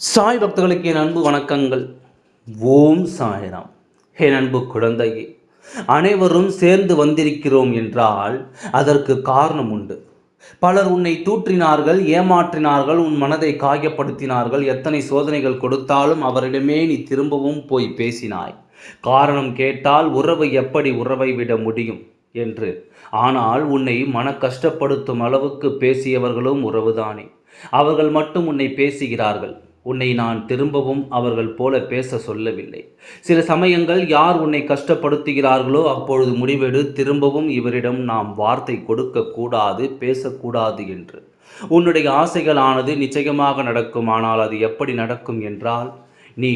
சாய் பக்தர்களுக்கு என் அன்பு வணக்கங்கள். ஓம் சாய்ராம். என் அன்பு குழந்தையே அனைவரும் சேர்ந்து வந்திருக்கிறோம் என்றால் அதற்கு காரணம் உண்டு. பலர் உன்னை தூற்றினார்கள் ஏமாற்றினார்கள் உன் மனதை காயப்படுத்தினார்கள். எத்தனை சோதனைகள் கொடுத்தாலும் அவரிடமே நீ திரும்பவும் போய் பேசினாய். காரணம் கேட்டால் உறவை எப்படி உறவை விட முடியும் என்று. ஆனால் உன்னை மன கஷ்டப்படுத்தும் அளவுக்கு பேசியவர்களும் உறவுதானே. அவர்கள் மட்டும் உன்னை பேசுகிறார்கள். உன்னை நான் திரும்பவும் அவர்கள் போல பேச சொல்லவில்லை. சில சமயங்கள் யார் உன்னை கஷ்டப்படுத்துகிறார்களோ அப்பொழுது முடிவெடு திரும்பவும் இவரிடம் நாம் வார்த்தை கொடுக்க கூடாது பேசக்கூடாது என்று. உன்னுடைய ஆசைகளானது நிச்சயமாக நடக்கும் ஆனால் அது எப்படி நடக்கும் என்றால் நீ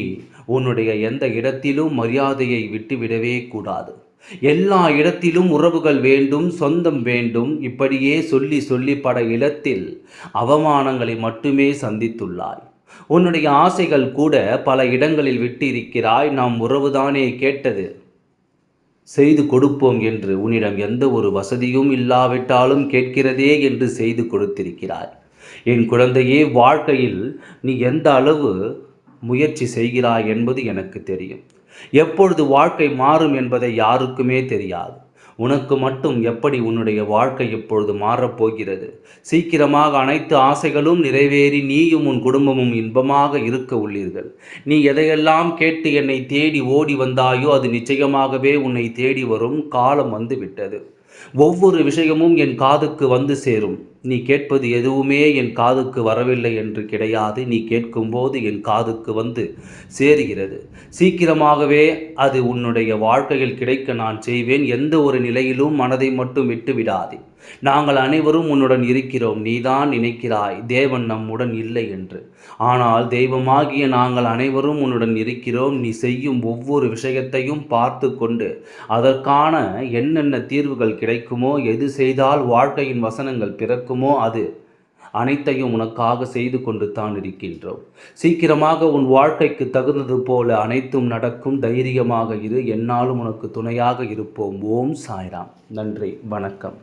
உன்னுடைய எந்த இடத்திலும் மரியாதையை விட்டுவிடவே கூடாது. எல்லா இடத்திலும் உறவுகள் வேண்டும் சொந்தம் வேண்டும் இப்படியே சொல்லி சொல்லி பட இடத்தில் அவமானங்களை மட்டுமே சந்தித்துள்ளாய். உன்னுடைய ஆசைகள் கூட பல இடங்களில் விட்டிருக்கிறாய். நாம் உறவுதானே கேட்டது. செய்து கொடுப்போம் என்று உன்னிடம் எந்த ஒரு வசதியும் இல்லாவிட்டாலும் கேட்கிறதே என்று செய்து கொடுத்திருக்கிறாய். என் குழந்தையே வாழ்க்கையில் நீ எந்த அளவு முயற்சி செய்கிறாய் என்பது எனக்கு தெரியும். எப்பொழுது வாழ்க்கை மாறும் என்பதை யாருக்குமே தெரியாது. உனக்கு மட்டும் எப்படி உன்னுடைய வாழ்க்கை இப்பொழுது மாறப்போகிறது சீக்கிரமாக அனைத்து ஆசைகளும் நிறைவேறி நீயும் உன் குடும்பமும் இன்பமாக இருக்க உள்ளீர்கள். நீ எதையெல்லாம் கேட்டு என்னை தேடி ஓடி வந்தாயோ அது நிச்சயமாகவே உன்னை தேடி வரும் காலம் வந்து விட்டது. ஒவ்வொரு விஷயமும் என் காதுக்கு வந்து சேரும். நீ கேட்பது எதுவுமே என் காதுக்கு வரவில்லை என்று கிடையாது. நீ கேட்கும்போது என் காதுக்கு வந்து சேருகிறது. சீக்கிரமாகவே அது உன்னுடைய வாழ்க்கையில் கிடைக்க நான் செய்வேன். எந்த ஒரு நிலையிலும் மனதை மட்டும் விட்டு விடாதே நாங்கள் அனைவரும் உன்னுடன் இருக்கிறோம். நீதான் நினைக்கிறாய். தேவன் நம்முடன் இல்லை என்று. ஆனால் தெய்வமாகிய நாங்கள் அனைவரும் உன்னுடன் இருக்கிறோம். நீ செய்யும் ஒவ்வொரு விஷயத்தையும் பார்த்து கொண்டு அதற்கான என்னென்ன தீர்வுகள் கிடைக்குமோ எது செய்தால் வாழ்க்கையின் வசனங்கள் பிறக்கும் அது? அனைத்தையும் உனக்காக செய்து கொண்டு தான் இருக்கின்றோம். சீக்கிரமாக உன் வாழ்க்கைக்கு தகுந்தது போல அனைத்தும் நடக்கும். தைரியமாக இரு. என்னாலும் உனக்கு துணையாக இருப்போம். ஓம் சாய்ராம். நன்றி. வணக்கம்.